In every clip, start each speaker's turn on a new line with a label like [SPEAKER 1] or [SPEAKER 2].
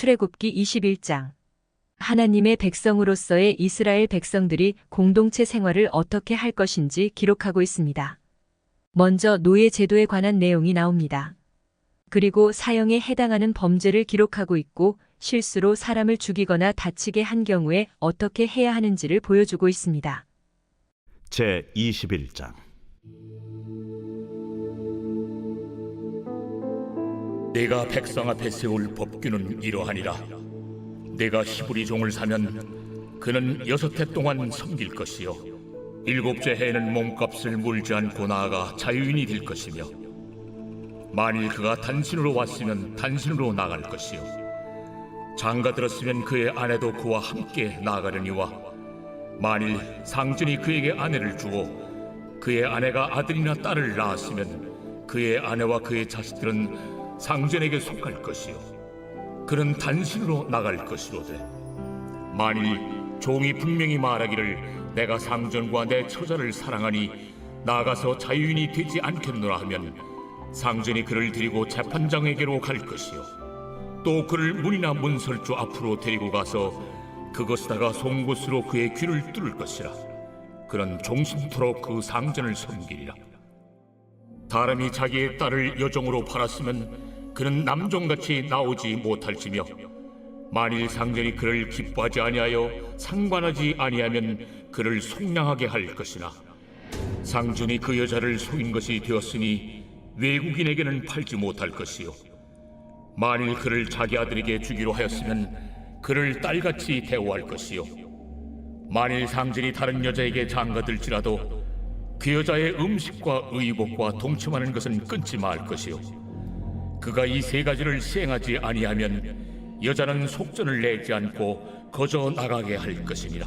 [SPEAKER 1] 출애굽기 21장 하나님의 백성으로서의 이스라엘 백성들이 공동체 생활을 어떻게 할 것인지 기록하고 있습니다. 먼저 노예 제도에 관한 내용이 나옵니다. 그리고 사형에 해당하는 범죄를 기록하고 있고 실수로 사람을 죽이거나 다치게 한 경우에 어떻게 해야 하는지를 보여주고 있습니다.
[SPEAKER 2] 제 21장
[SPEAKER 3] 내가 백성 앞에 세울 법규는 이러하니라. 내가 히브리 종을 사면 그는 여섯 해 동안 섬길 것이요 일곱째 해에는 몸값을 물지 않고 나아가 자유인이 될 것이며 만일 그가 단신으로 왔으면 단신으로 나갈 것이요. 장가 들었으면 그의 아내도 그와 함께 나가려니와 만일 상전이 그에게 아내를 주고 그의 아내가 아들이나 딸을 낳았으면 그의 아내와 그의 자식들은 상전에게 속할 것이요. 그는 단신으로 나갈 것이로되 만일 종이 분명히 말하기를 내가 상전과 내 처자를 사랑하니 나가서 자유인이 되지 않겠노라 하면 상전이 그를 데리고 재판장에게로 갈 것이요. 또 그를 문이나 문설주 앞으로 데리고 가서 그것에다가 송곳으로 그의 귀를 뚫을 것이라. 그는 종신토록 그 상전을 섬기리라. 사람이 자기의 딸을 여종으로 팔았으면 그는 남종같이 나오지 못할지며 만일 상전이 그를 기뻐하지 아니하여 상관하지 아니하면 그를 속량하게 할 것이나 상전이 그 여자를 속인 것이 되었으니 외국인에게는 팔지 못할 것이요. 만일 그를 자기 아들에게 주기로 하였으면 그를 딸같이 대우할 것이요. 만일 상전이 다른 여자에게 장가들지라도 그 여자의 음식과 의복과 동침하는 것은 끊지 말 것이요. 그가 이 세 가지를 시행하지 아니하면 여자는 속전을 내지 않고 거저 나가게 할 것이니라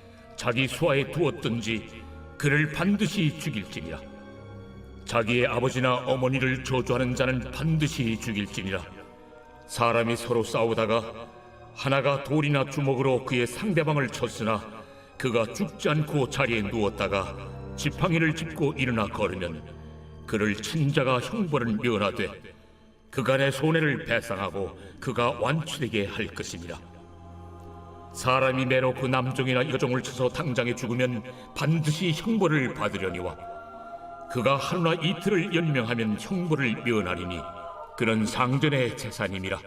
[SPEAKER 3] 자기 수하에 두었든지 그를 반드시 죽일지니라. 자기의 아버지나 어머니를 저주하는 자는 반드시 죽일지니라. 사람이 서로 싸우다가 하나가 돌이나 주먹으로 그의 상대방을 쳤으나 그가 죽지 않고 자리에 누웠다가 지팡이를 짚고 일어나 걸으면 그를 친 자가 형벌을 면하되 그간의 손해를 배상하고 그가 완치되게 할 것입니다. 사람이 그 남종이나 여종을 쳐서 당장에 죽으면 반드시 형벌을 받으려니와 그가 하루나 이틀을 연명하면 형벌을 면하리니 그는 상전의 재산임이라.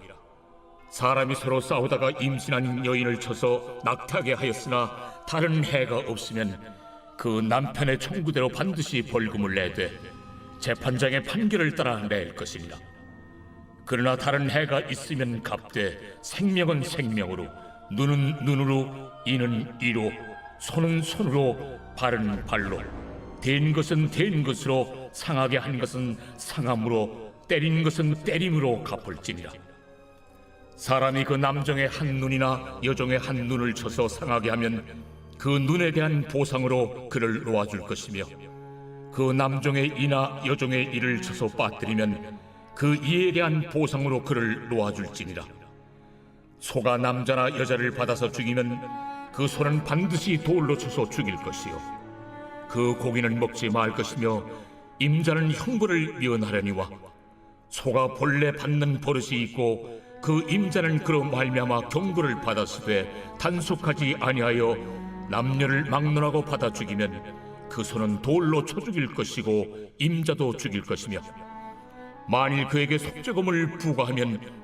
[SPEAKER 3] 사람이 서로 싸우다가 임신한 여인을 쳐서 낙태하게 하였으나 다른 해가 없으면 그 남편의 청구대로 반드시 벌금을 내되 재판장의 판결을 따라 낼 것입니다. 그러나 다른 해가 있으면 갚되 생명은 생명으로 눈은 눈으로 이는 이로 손은 손으로 발은 발로 된 것은 된 것으로 상하게 한 것은 상함으로 때린 것은 때림으로 갚을지니라. 사람이 그 남정의 한 눈이나 여종의 한 눈을 쳐서 상하게 하면 그 눈에 대한 보상으로 그를 놓아줄 것이며 그 남종의 이나 여종의 이를 쳐서 빠뜨리면 그 이에 대한 보상으로 그를 놓아줄지니라 소가 남자나 여자를 받아서 죽이면 그 소는 반드시 돌로 쳐서 죽일 것이요. 그 고기는 먹지 말 것이며 임자는 형벌을 면하려니와 소가 본래 받는 버릇이 있고 그 임자는 그로 말미암아 경고를 받았으되 단속하지 아니하여 남녀를 막론하고 받아 죽이면 그 소는 돌로 쳐 죽일 것이고 임자도 죽일 것이며 만일 그에게 속죄금을 부과하면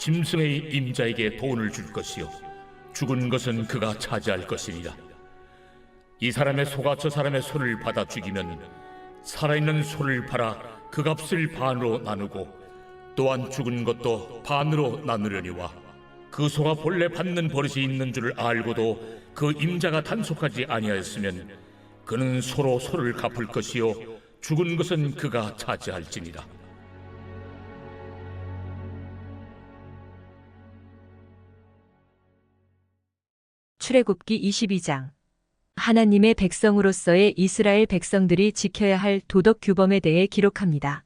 [SPEAKER 3] 짐승의 임자에게 돈을 줄 것이요. 죽은 것은 그가 차지할 것이니라 이 사람의 소가 저 사람의 소를 받아 죽이면 살아있는 소를 팔아 그 값을 반으로 나누고 또한 죽은 것도 반으로 나누려니와 그 소가 본래 받는 버릇이 있는 줄을 알고도 그 임자가 단속하지 아니하였으면 그는 소로 소를 갚을 것이요. 죽은 것은 그가 차지할지니라
[SPEAKER 1] 출애굽기 22장 하나님의 백성으로서의 이스라엘 백성들이 지켜야 할 도덕 규범에 대해 기록합니다.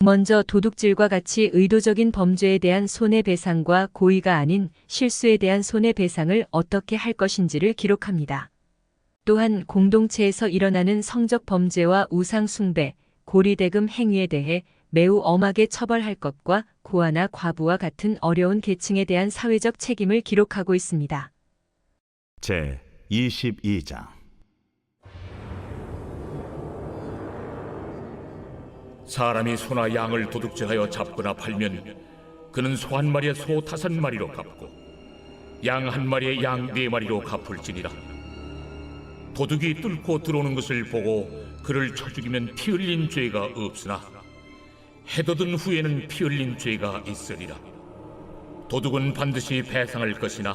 [SPEAKER 1] 먼저 도둑질과 같이 의도적인 범죄에 대한 손해배상과 고의가 아닌 실수에 대한 손해배상을 어떻게 할 것인지를 기록합니다. 또한 공동체에서 일어나는 성적 범죄와 우상숭배, 고리대금 행위에 대해 매우 엄하게 처벌할 것과 고아나 과부와 같은 어려운 계층에 대한 사회적 책임을 기록하고 있습니다.
[SPEAKER 2] 제 22장.
[SPEAKER 3] 사람이 소나 양을 도둑질하여 잡거나 팔면 그는 소 한 마리에 소 다섯 마리로 갚고 양 한 마리에 양 네 마리로 갚을지니라. 도둑이 뚫고 들어오는 것을 보고 그를 쳐 죽이면 피 흘린 죄가 없으나 해돋은 후에는 피 흘린 죄가 있으리라. 도둑은 반드시 배상할 것이나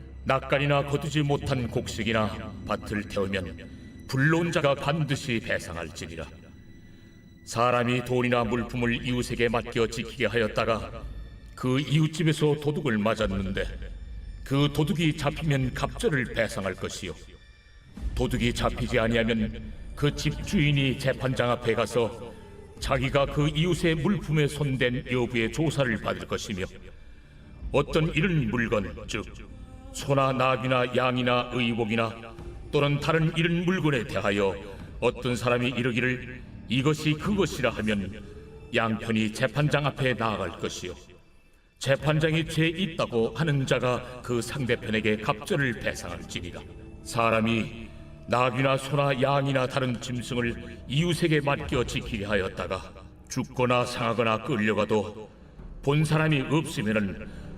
[SPEAKER 3] 낯간이나 거두지 못한 곡식이나 밭을 태우면 불로운 자가 반드시 배상할지니라. 사람이 돈이나 물품을 이웃에게 맡겨 지키게 하였다가 그 이웃집에서 도둑을 맞았는데 그 도둑이 잡히면 갑절을 배상할 것이요. 도둑이 잡히지 아니하면 그 집 주인이 재판장 앞에 가서 자기가 그 이웃의 물품에 손댄 여부의 조사를 받을 것이며 어떤 이런 물건 즉 소나 나귀나 양이나 의복이나 또는 다른 이런 물건에 대하여 어떤 사람이 이르기를 이것이 그것이라 하면 양편이 재판장 앞에 나아갈 것이요. 재판장이 죄 있다고 하는 자가 그 상대편에게 갑절을 배상할지니라. 사람이 나귀나 소나 양이나 다른 짐승을 이웃에게 맡겨 지키게 하였다가 죽거나 상하거나 끌려가도 본 사람이 없으면은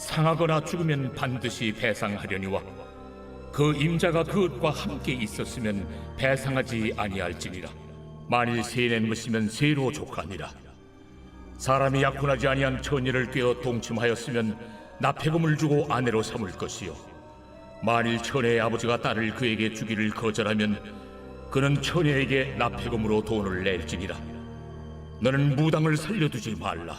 [SPEAKER 3] 상하거나 죽으면 반드시 배상하려니와 그 임자가 그것과 함께 있었으면 배상하지 아니할지니라. 만일 세낸 것이면 세로 족하니라. 사람이 약혼하지 아니한 처녀를 꿰어 동침하였으면 납폐금을 주고 아내로 삼을 것이요. 만일 처녀의 아버지가 딸을 그에게 주기를 거절하면 그는 처녀에게 납폐금으로 돈을 낼지니라. 너는 무당을 살려두지 말라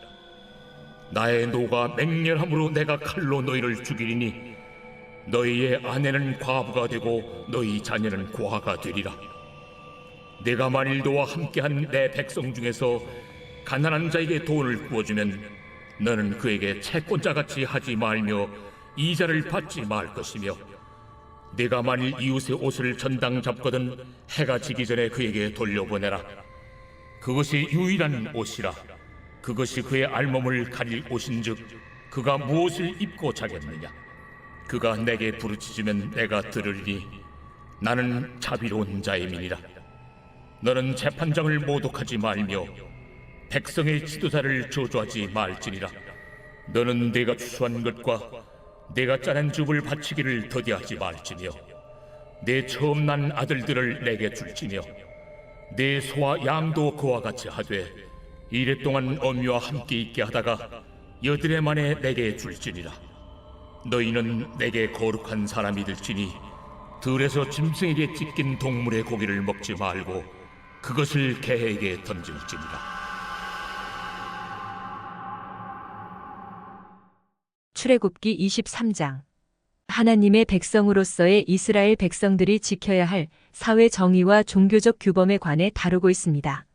[SPEAKER 3] 나의 노가 맹렬함으로 내가 칼로 너희를 죽이리니 너희의 아내는 과부가 되고 너희 자녀는 고아가 되리라. 내가 만일 너와 함께한 내 백성 중에서 가난한 자에게 돈을 구워주면 너는 그에게 채권자 같이 하지 말며 이자를 받지 말 것이며 네가 만일 이웃의 옷을 전당 잡거든 해가 지기 전에 그에게 돌려보내라 그것이 유일한 옷이라 그것이 그의 알몸을 가릴 옷인즉 그가 무엇을 입고 자겠느냐? 그가 내게 부르짖으면 내가 들으리니 나는 자비로운 자임이니라. 너는 재판장을 모독하지 말며 백성의 지도자를 저주하지 말지니라. 너는 내가 추수한 것과 내가 짜낸 줍을 바치기를 더디하지 말지며 내 처음 난 아들들을 내게 줄지며 내 소와 양도 그와 같이 하되 이랫동안 어미와 함께 있게 하다가 여드레 만에 내게 줄지니라. 너희는 내게 거룩한 사람이 될지니 들에서 짐승에게 찢긴 동물의 고기를 먹지 말고 그것을 개에게 던질지니라.
[SPEAKER 1] 출애굽기 23장. 하나님의 백성으로서의 이스라엘 백성들이 지켜야 할 사회 정의와 종교적 규범에 관해 다루고 있습니다.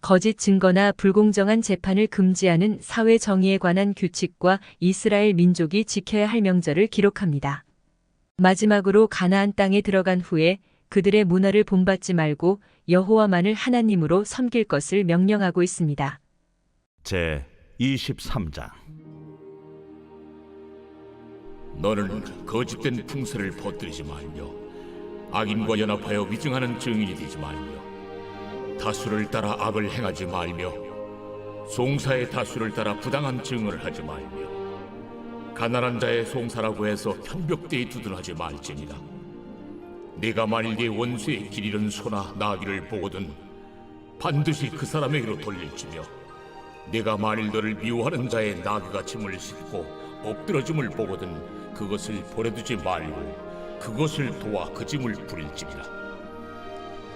[SPEAKER 1] 거짓 증거나 불공정한 재판을 금지하는 사회 정의에 관한 규칙과 이스라엘 민족이 지켜야 할 명절을 기록합니다. 마지막으로 가나안 땅에 들어간 후에 그들의 문화를 본받지 말고 여호와만을 하나님으로 섬길 것을 명령하고 있습니다.
[SPEAKER 2] 제 23장
[SPEAKER 3] 너는 거짓된 풍설을 퍼뜨리지 말며 악인과 연합하여 위증하는 증인이 되지 말며 다수를 따라 악을 행하지 말며 송사의 다수를 따라 부당한 증언을 하지 말며 가난한 자의 송사라고 해서 편벽대에 두둔하지 말지니라. 네가 만일 네 원수의 길 잃은 소나 나귀를 보거든 반드시 그 사람에게로 돌릴지며 네가 만일 너를 미워하는 자의 나귀가 짐을 싣고 엎드러짐을 보거든 그것을 버려두지 말고 그것을 도와 그 짐을 부릴지니라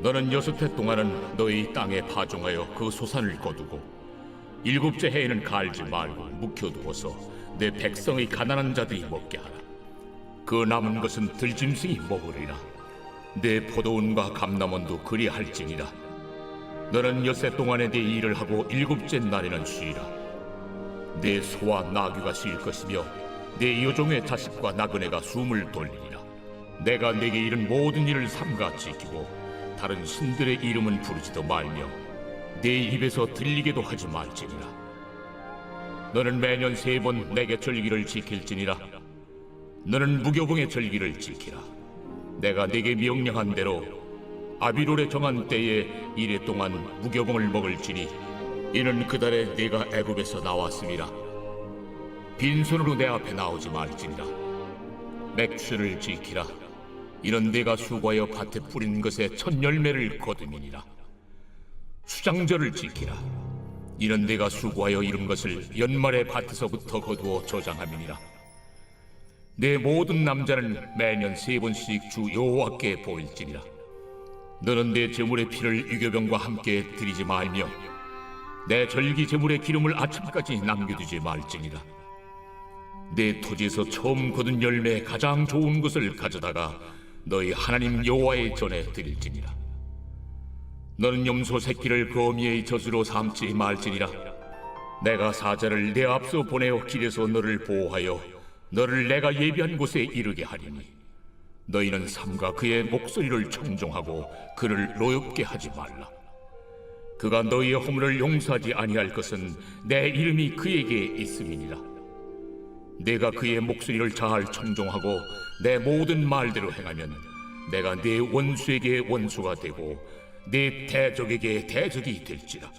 [SPEAKER 3] 너는 여섯 해 동안은 너희 땅에 파종하여 그 소산을 거두고 일곱째 해에는 갈지 말고 묵혀두어서 내 백성의 가난한 자들이 먹게 하라. 그 남은 것은 들짐승이 먹으리라. 내 포도원과 감남원도 그리할지니라. 너는 여세 동안에 네 일을 하고 일곱째 날에는 쉬라. 내 소와 나귀가 쉴 것이며 내 여종의 자식과 나그네가 숨을 돌리리라. 내가 내게 이른 모든 일을 삼가 지키고 다른 신들의 이름은 부르지도 말며 내 입에서 들리게도 하지 말지니라. 너는 매년 세 번 내게 절기를 지킬지니라. 너는 무교봉의 절기를 지키라. 내가 네게 명령한 대로 아비롤에 정한 때에 이래 동안 무교봉을 먹을지니 이는 그달에 네가 애굽에서 나왔음이라. 빈손으로 내 앞에 나오지 말지니라. 맥주를 지키라 이는 네가 수고하여 밭에 뿌린 것의 첫 열매를 거두미니라. 수장절을 지키라. 이는 네가 수고하여 이룬 것을 연말에 밭에서부터 거두어 저장함이니라. 내 모든 남자는 매년 세 번씩 주 여호와께 보일지니라. 너는 내 제물의 피를 유교병과 함께 드리지 말며 내 절기 제물의 기름을 아침까지 남겨두지 말지니라. 내 토지에서 처음 거둔 열매 가장 좋은 것을 가져다가 너희 하나님 여호와의 전에 드릴지니라. 너는 염소 새끼를 거미의 젖으로 삼지 말지니라. 내가 사자를 내 앞서 보내어 길에서 너를 보호하여 너를 내가 예비한 곳에 이르게 하리니 너희는 삼가 그의 목소리를 청종하고 그를 노엽게 하지 말라. 그가 너희의 허물을 용서하지 아니할 것은 내 이름이 그에게 있음이니라 내가 그의 목소리를 잘 청종하고 내 모든 말대로 행하면 내가 내 원수에게 원수가 되고 내 대적에게 대적이 될지라.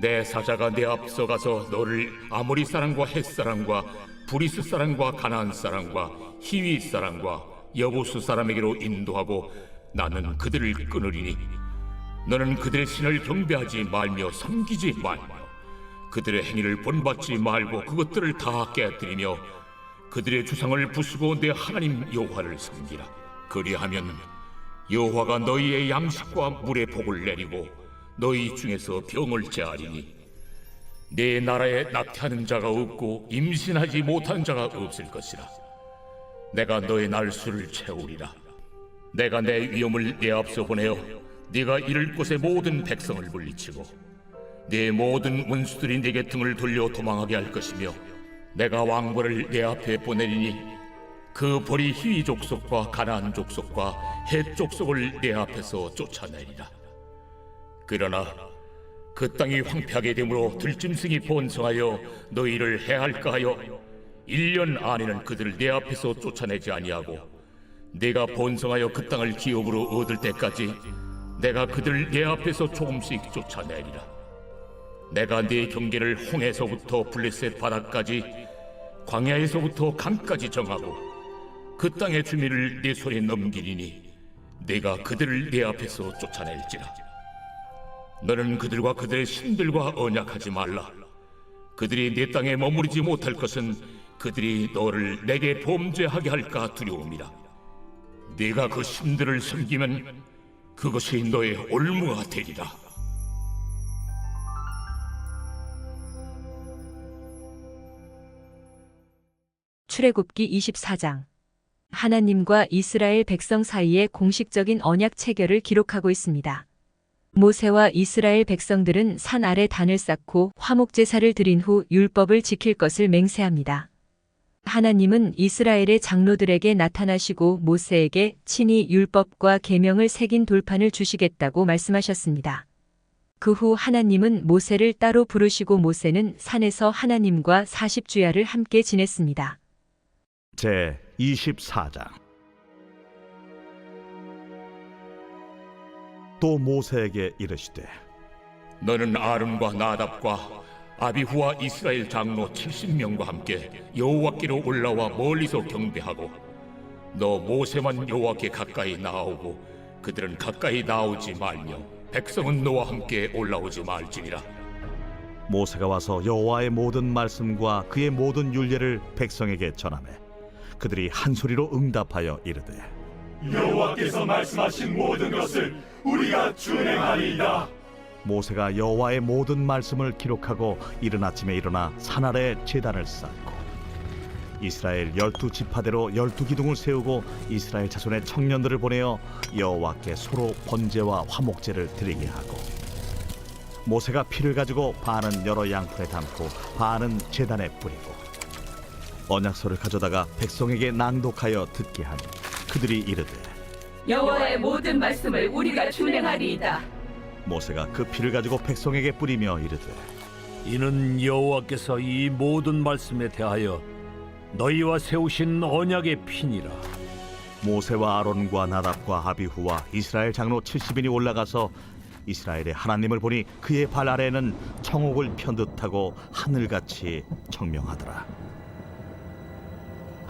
[SPEAKER 3] 내 사자가 내 앞서 가서 너를 아모리 사람과 헷 사람과 브리스 사람과 가나안 사람과 히위 사람과 여부수 사람에게로 인도하고 나는 그들을 끊으리니 너는 그들의 신을 경배하지 말며 섬기지 말며 그들의 행위를 본받지 말고 그것들을 다 깨뜨리며 그들의 주상을 부수고 내 하나님 여호와를 섬기라. 그리하면 여호와가 너희의 양식과 물의 복을 내리고 너희 중에서 병을 제하리니 내 나라에 낙태하는 자가 없고 임신하지 못한 자가 없을 것이라. 내가 너의 날수를 채우리라. 내가 내 위엄을 내 앞서 보내어 네가 이를 곳의 모든 백성을 물리치고 네 모든 원수들이 네게 등을 돌려 도망하게 할 것이며 내가 왕벌을 내 앞에 보내리니 그 벌이 희위 족속과 가나안 족속과 헷 족속을 내 앞에서 쫓아내리라. 그러나 그 땅이 황폐하게 되므로 들짐승이 번성하여 너희를 해할까 하여 1년 안에는 그들을 내 앞에서 쫓아내지 아니하고 내가 번성하여 그 땅을 기업으로 얻을 때까지 내가 그들을 내 앞에서 조금씩 쫓아내리라. 내가 네 경계를 홍해서부터 블레셋 바다까지 광야에서부터 강까지 정하고 그 땅의 주민을 네 손에 넘기리니 내가 그들을 네 앞에서 쫓아낼지라. 너는 그들과 그들의 신들과 언약하지 말라. 그들이 내 땅에 머무르지 못할 것은 그들이 너를 내게 범죄하게 할까 두려움이라. 네가 그 신들을 섬기면 그것이 너의 올무가 되리라.
[SPEAKER 1] 출애굽기 24장 하나님과 이스라엘 백성 사이의 공식적인 언약 체결을 기록하고 있습니다. 모세와 이스라엘 백성들은 산 아래 단을 쌓고 화목 제사를 드린 후 율법을 지킬 것을 맹세합니다. 하나님은 이스라엘의 장로들에게 나타나시고 모세에게 친히 율법과 계명을 새긴 돌판을 주시겠다고 말씀하셨습니다. 그 후 하나님은 모세를 따로 부르시고 모세는 산에서 하나님과 40주야를 함께 지냈습니다.
[SPEAKER 2] 제 24장. 또 모세에게 이르시되
[SPEAKER 3] 너는 아론과 나답과 아비후와 이스라엘 장로 70명과 함께 여호와께로 올라와 멀리서 경배하고 너 모세만 여호와께 가까이 나오고 그들은 가까이 나오지 말며 백성은 너와 함께 올라오지 말지니라.
[SPEAKER 2] 모세가 와서 여호와의 모든 말씀과 그의 모든 율례를 백성에게 전하매 그들이 한 소리로 응답하여 이르되
[SPEAKER 4] 여호와께서 말씀하신 모든 것을 우리가 준행하리이다.
[SPEAKER 2] 모세가 여호와의 모든 말씀을 기록하고 이른 아침에 일어나 산 아래 제단을 쌓고 이스라엘 열두 지파대로 열두 기둥을 세우고 이스라엘 자손의 청년들을 보내어 여호와께 소로 번제와 화목제를 드리게 하고 모세가 피를 가지고 반은 여러 양풀에 담고 반은 제단에 뿌리고 언약서를 가져다가 백성에게 낭독하여 듣게 하니 그들이 이르되
[SPEAKER 5] 여호와의 모든 말씀을 우리가 준행하리이다.
[SPEAKER 2] 모세가 그 피를 가지고 백성에게 뿌리며 이르되
[SPEAKER 6] 이는 여호와께서 이 모든 말씀에 대하여 너희와 세우신 언약의 피니라.
[SPEAKER 2] 모세와 아론과 나답과 아비후와 이스라엘 장로 70인이 올라가서 이스라엘의 하나님을 보니 그의 발 아래는 청옥을 편 듯하고 하늘같이 청명하더라.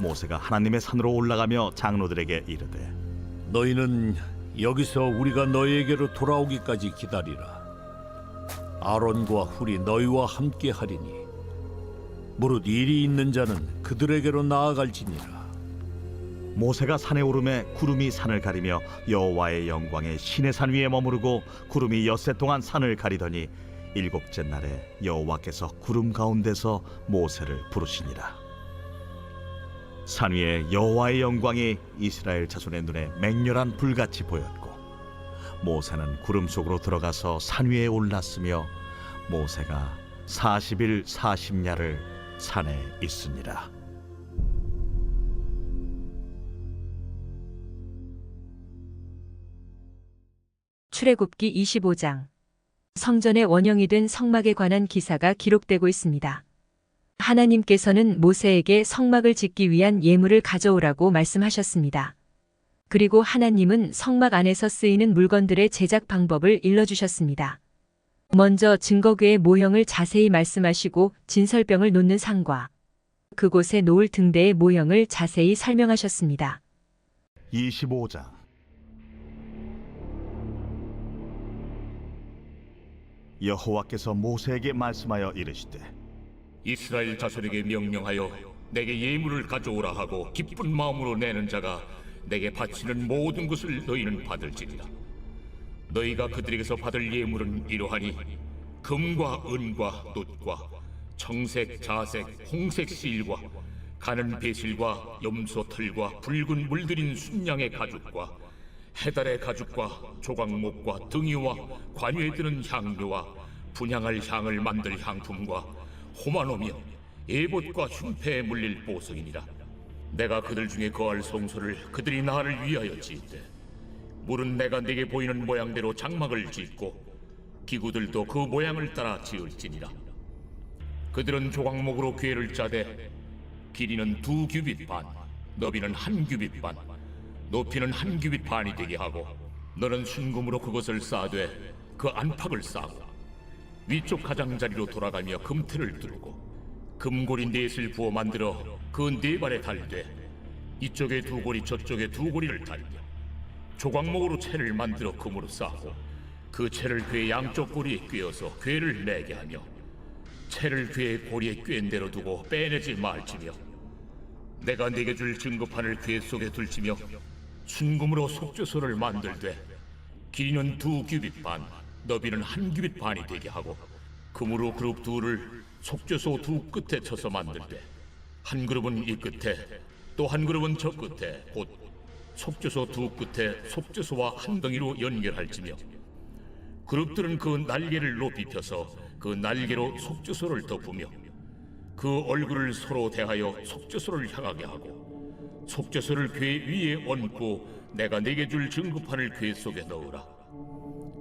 [SPEAKER 2] 모세가 하나님의 산으로 올라가며 장로들에게 이르되
[SPEAKER 6] 너희는 여기서 우리가 너희에게로 돌아오기까지 기다리라. 아론과 훌이 너희와 함께 하리니 무릇 일이 있는 자는 그들에게로 나아갈지니라.
[SPEAKER 2] 모세가 산에 오름에 구름이 산을 가리며 여호와의 영광에 신의 산 위에 머무르고 구름이 엿새 동안 산을 가리더니 일곱째 날에 여호와께서 구름 가운데서 모세를 부르시니라 산 위에 여호와의 영광이 이스라엘 자손의 눈에 맹렬한 불같이 보였고 모세는 구름 속으로 들어가서 산 위에 올랐으며 모세가 40일 40야를 산에 있으니라
[SPEAKER 1] 출애굽기 25장 성전의 원형이 된 성막에 관한 기사가 기록되고 있습니다. 하나님께서는 모세에게 성막을 짓기 위한 예물을 가져오라고 말씀하셨습니다. 그리고 하나님은 성막 안에서 쓰이는 물건들의 제작 방법을 일러주셨습니다. 먼저 증거궤의 모형을 자세히 말씀하시고 진설병을 놓는 상과 그곳에 놓을 등대의 모형을 자세히 설명하셨습니다.
[SPEAKER 2] 25장 여호와께서 모세에게 말씀하여 이르시되
[SPEAKER 3] 이스라엘 자손에게 명령하여 내게 예물을 가져오라 하고 기쁜 마음으로 내는 자가 내게 바치는 모든 것을 너희는 받을지니라. 너희가 그들에게서 받을 예물은 이러하니 금과 은과 놋과 청색, 자색, 홍색 실과 가는 배실과 염소 털과 붉은 물들인 순양의 가죽과 해달의 가죽과 조각목과 등이와 관유에 드는 향료와 분향할 향을 만들 향품과 호마노며 예봇과 흉패에 물릴 보석이니라. 내가 그들 중에 거할 성소를 그들이 나를 위하여 지으되 물은 내가 내게 보이는 모양대로 장막을 짓고 기구들도 그 모양을 따라 지을지니라. 그들은 조각목으로 궤를 짜되 길이는 두 규빗 반, 너비는 한 규빗 반, 높이는 한 규빗 반이 되게 하고 너는 순금으로 그것을 쌓되 그 안팎을 쌓고 위쪽 가장자리로 돌아가며 금틀을 뚫고 금고리 넷을 부어 만들어 그 네 발에 달되 이쪽에 두 고리 저쪽에 두 고리를 달며 조각목으로 채를 만들어 금으로 쌓고 그 채를 괴 양쪽 고리에 꿰어서 괴를 내게 하며 채를 괴의 고리에 꿰인 대로 두고 빼내지 말지며 내가 네게 줄 증거판을 괴 속에 둘지며 순금으로 속죄소를 만들되 길이는 두 규빗 반, 너비는 한 규빗 반이 되게 하고 금으로 그룹 둘을 속죄소 두 끝에 쳐서 만들되 한 그룹은 이 끝에 또 한 그룹은 저 끝에 곧 속죄소 두 끝에 속죄소와 한 덩이로 연결할지며 그룹들은 그 날개를 높이 펴서 그 날개로 속죄소를 덮으며 그 얼굴을 서로 대하여 속죄소를 향하게 하고 속죄소를 궤 위에 얹고 내가 내게 줄 증거판을 궤 속에 넣으라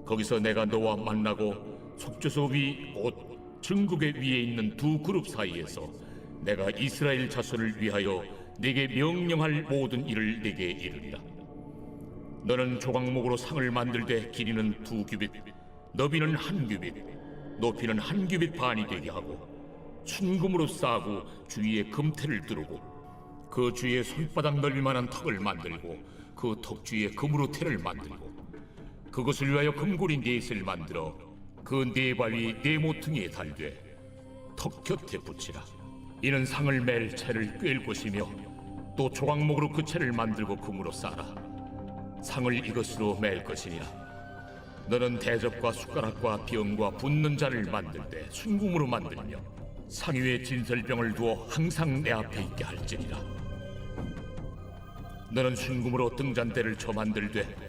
[SPEAKER 3] 거기서 내가 너와 만나고 속죄소 위곧 증거궤 위에 있는 두 그룹 사이에서 내가 이스라엘 자손을 위하여 네게 명령할 모든 일을 네게 이르리라 너는 조각목으로 상을 만들되 길이는 두 규빗, 너비는 한 규빗, 높이는 한 규빗 반이 되게 하고 순금으로 싸고 주위에 금태를 두르고 그 주위에 손바닥 넓이만한 턱을 만들고 그 턱 주위에 금으로 태를 만들고 그것을 위하여 금고리 넷을 만들어 그네 발위 네 모퉁이에 달되 턱 곁에 붙이라 이는 상을 맬 채를 꿰일 것이며 또 조각목으로 그 채를 만들고 금으로 싸라 상을 이것으로 맬 것이니라. 너는 대접과 숟가락과 병과 붓는 잔을 만들 때 순금으로 만들며 상 위에 진설병을 두어 항상 내 앞에 있게 할지니라. 너는 순금으로 등잔대를 쳐 만들되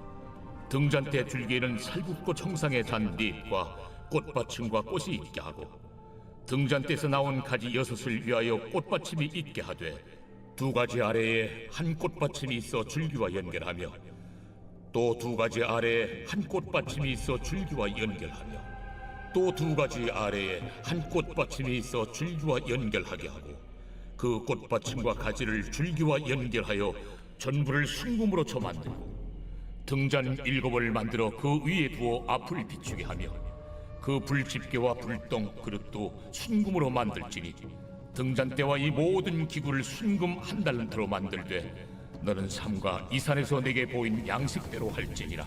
[SPEAKER 3] 등잔대 줄기에는 살구꽃 형상의 잔 넷과 꽃받침과 꽃이 있게 하고 등잔대에서 나온 가지 여섯을 위하여 꽃받침이 있게 하되 두 가지 아래에 한 꽃받침이 있어 줄기와 연결하며 또 두 가지 아래에 한 꽃받침이 있어 줄기와 연결하며 또 두 가지 아래에 한 꽃받침이 있어 줄기와 연결하게 하고 그 꽃받침과 가지를 줄기와 연결하여 전부를 순금으로 쳐 만들고 등잔 일곱을 만들어 그 위에 두어 앞을 비추게 하며 그 불집게와 불똥 그릇도 순금으로 만들지니 등잔대와 이 모든 기구를 순금 한 달란트로 만들되 너는 삼가 이 산에서 내게 보인 양식대로 할지니라